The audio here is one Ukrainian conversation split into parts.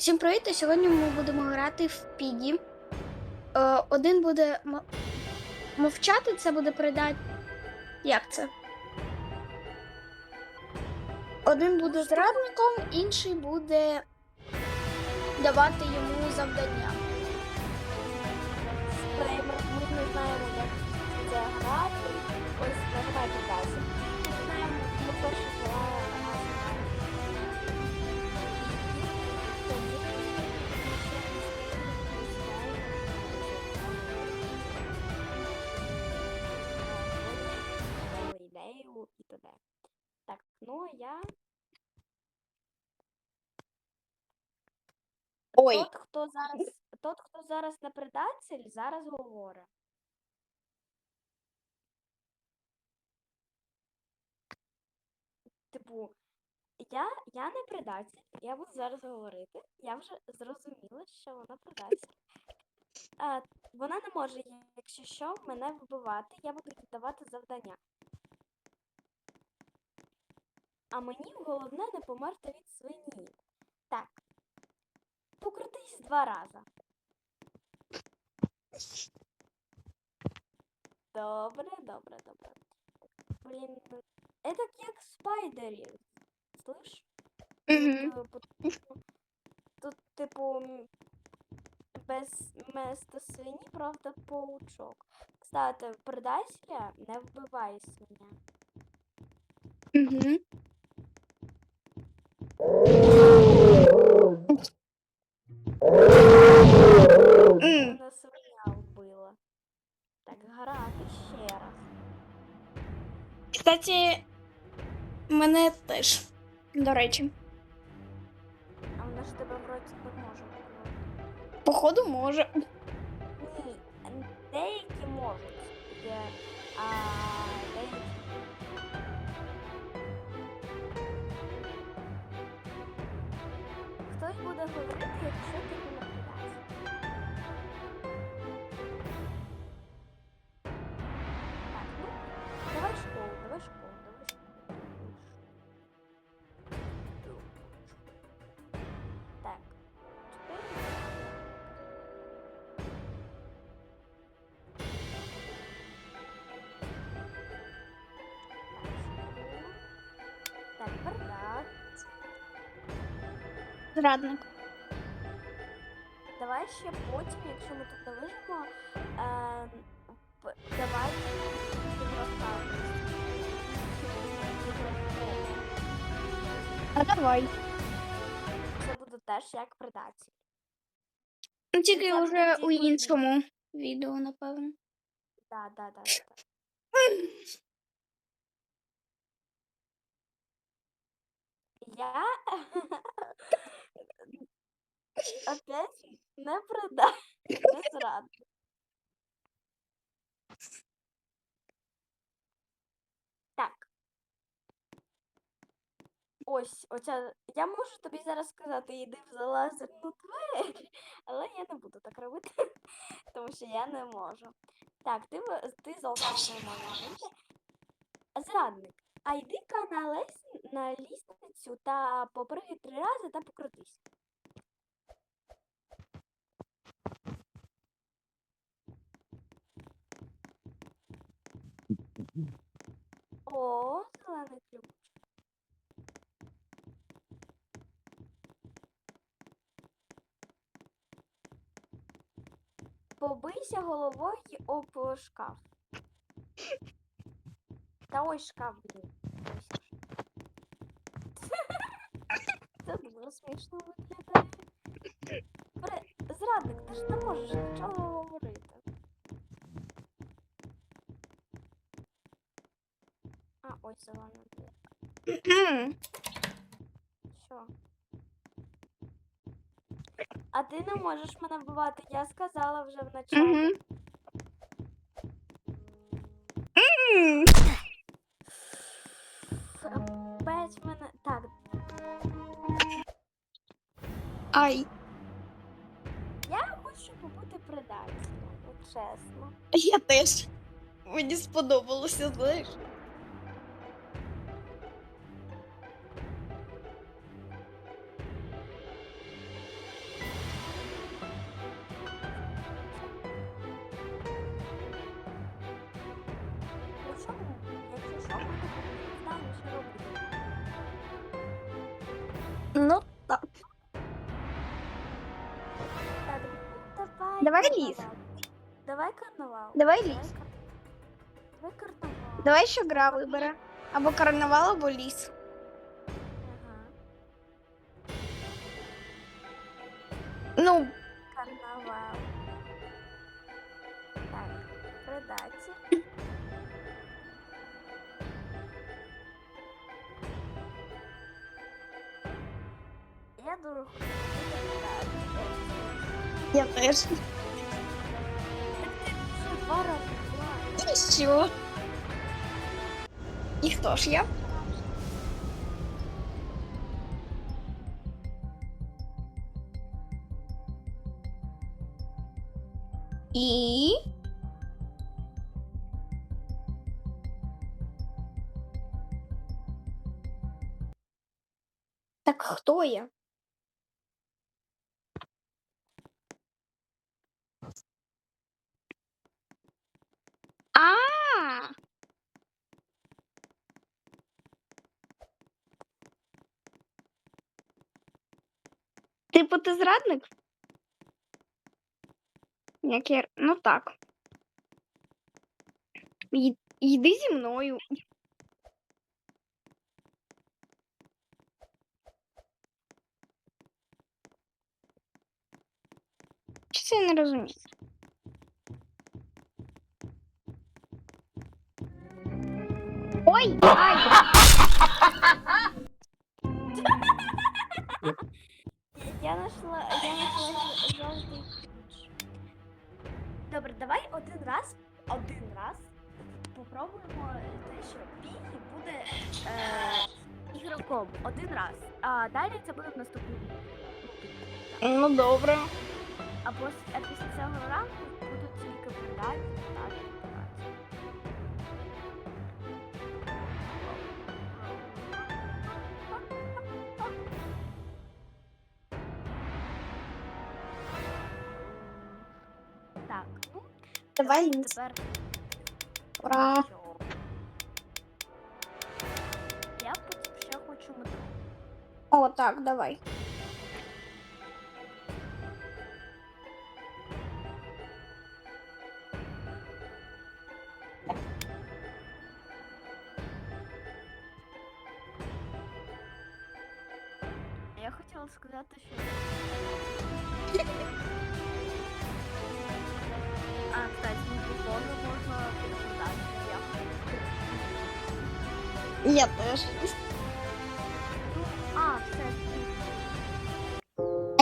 Всім привіт! Сьогодні ми будемо грати в Піді. Е, один буде мовчати, це буде передати. Як це? Один буде зрадником, інший буде давати йому завдання. Ми не знаємо, як це грати. Ось нажимай покази. Ми знаємо, ми перше грали я Ой, Тот, хто зараз, тот, хто зараз не предатель, зараз говорить. Типу, я, я не предатель, я буду зараз говорити. Я вже зрозуміла, що вона предатель. А, вона не може, якщо що, мене вбивати, я буду їй давати завдання. А мені головне не померти від свині. Так. Покрутись два рази. Добре, добре, добре. Блін, это як спайдерів. Слышь? угу. Тут, е, Тут, типу, без вместо свині, правда, паучок. Кстати, предателя не вбиває свиня. Угу. Кстати, мене теж, до речі. А вона ж тебе вроді може. Походу, може. Ні, деякі можуть. Є, а деякі. Хтось буде говорити, якщо Зрадник. Давай ще потім, якщо ми тут не вижимо, е, давай А давай. Це буде теж як предатель. Ну, Тільки Це вже у ви- іншому відео, напевно. Да, да, да, да. Я опять не предатель, не зрадник. Так. Ось, оця. Я можу тобі зараз сказати, йди в залазерну двері, але я не буду так робити, тому що я не можу. Так, ти, ти зовсім не можеш. Зрадник. А йди-ка на, лес... на лісницю та попригай три рази та покрутись. О, зелений ключ. Побийся головою об шкаф. Та ось шкаф, блін. Це дуже смішно виглядає. Зрадник, ти ж не можеш нічого Мгм. Що? А ти не можеш мене вбивати, я сказала вже вначалі. Мгм. Опять мене. Так, Ай, я хочу побути предателем, чесно. я теж. Мені сподобалося, знаєш. Давай. Давай карнавал. ліс. Давай карнавал. Давай Давай ліс. кар- Давай карнавал. Давай що гра вибере. Або карнавал, або ліс. Ага. Ну, Карнавал. Так, предатель. Я дуже хочу бути предателем. я теж. Що? І хто ж я? І. Так хто я? А! Типу, ти зрадник? Як я... Ну так. Й- Йди зі мною. Чи це я не розумію? Ой! Ай! Ігроком. Один раз. А далі це буде в наступному. Ну добре. А після цього ранку будуть тільки питання. Так, ну, Давай тепер Ура. О, так, давай. Я хотіла сказати, що. А, кстати, мікрофон можна підкладати. Я Я теж.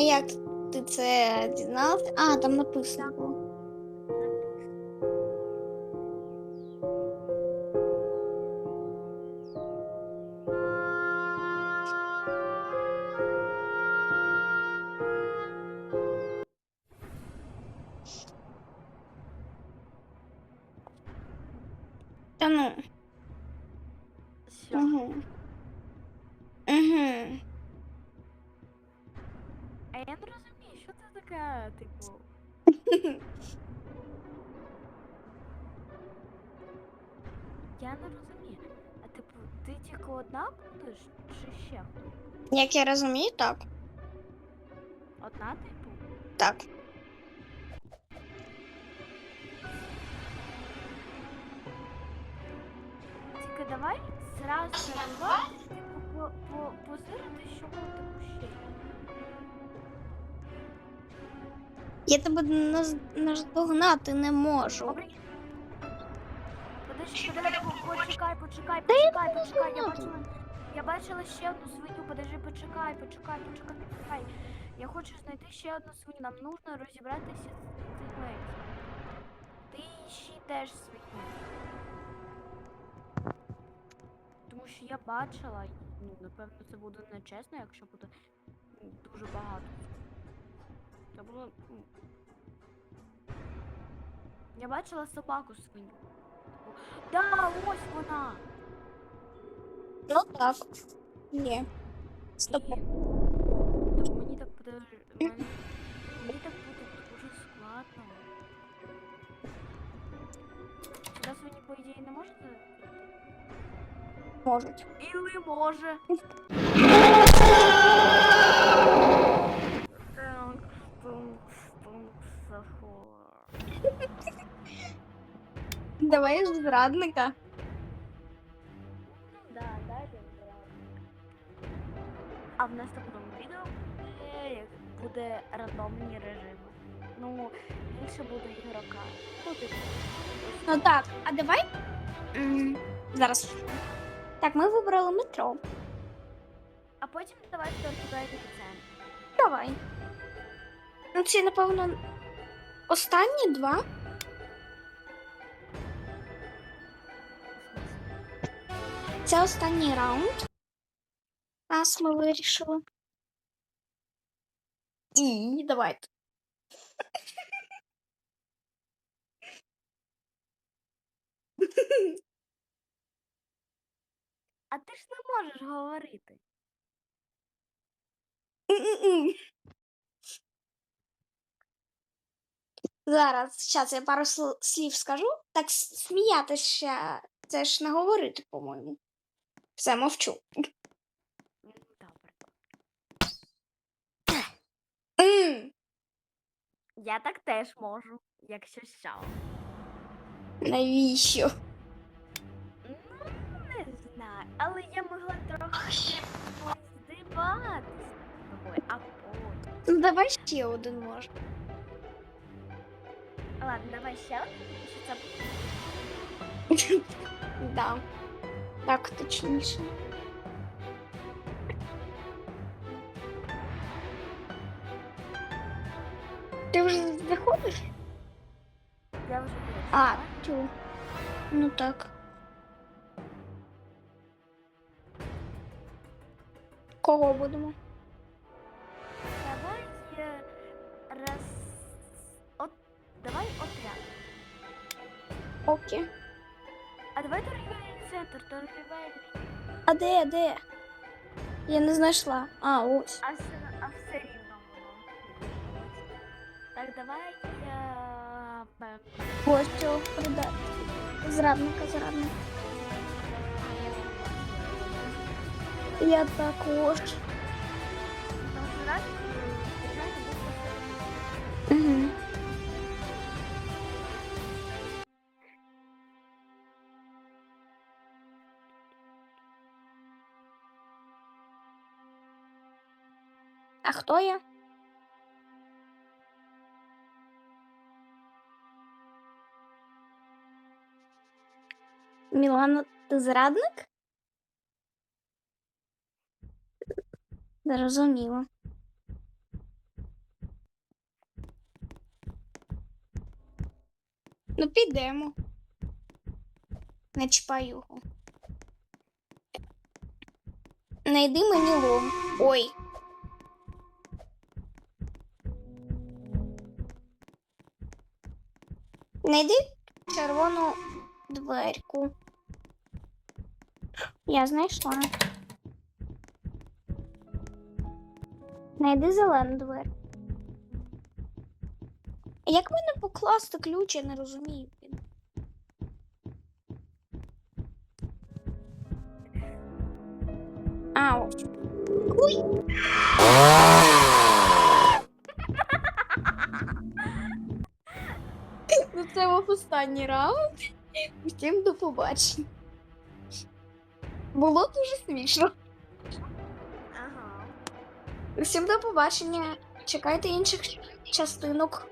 Як ти це дізнався? А, там написано було. Та ну. Таке, типу. Я не розумію. А типу, ти тільки одна будеш чи ще? Як я розумію, так. Одна, типу? Так. Тільки давай зразу типу, по, по, позирити, що буде типу ще. Я тебе наз- наздогнати не можу. Подожди, подожди, почекай, почекай, почекай, почекай. Я бачила, я бачила ще одну свиню. Подожди, почекай, почекай, почекай, почекай. Я хочу знайти ще одну свиню. Нам нужно розібратися з цим. Ти ще теж свиню. Тому що я бачила, ну, напевно, це буде нечесно, якщо буде ну, дуже багато. Це було. ну, Я бачила собаку свиню. Да, ось вона. Ну так. Є. Стоп. І- Так мені так подож... мені, мені так буде дуже складно. Сюди свині, по ідеї, не можете? Можуть. Іли може. Давай ж зрадника. Ну да, далі зрадника. А в наступному відео буде рандомні режими. Ну, більше буде ігрока. Ну так, а давай. Зараз. Так, ми вибрали метро. А потім давайте туди центр. Давай. Ну, це, напевно останні два. Це останній раунд. Нас ми вирішили. І давайте. А ти ж не можеш говорити. Зараз, зараз я пару сл- слів скажу. Так сміятися. Це ж не говорити, по-моєму. Все, мовчу. М, Я так теж можу, якщо що. Навіщо? Ну, не знаю, але я могла трохи здиватися. Ну, давай ще один може. Ладно, давай ще один, що це Да. Так, точніше. Ти вже заходиш? я вже А, тю. Ну так. Кого будемо? Окей. А давай торгівельний центр, торгівельний. А де, де? Я не знайшла. А, ось. А все, а все рівно воно. Так, давай я. пе- Ось цього продати. Зрадника, зрадника. Я також. Тому що раз, е, звичайно, був посередині. Угу. А хто я? Мілана, ти зрадник? Зрозуміло. Ну, підемо. Не чіпай його. Найди мені лом. Ой. Найди червону дверку. Я знайшла. Найди зелену дверку. Як мене покласти ключ, я не розумію. А, ось. Ой. Останній раунд. Усім до побачення. Було дуже смішно. Ага. Усім до побачення. Чекайте інших частинок.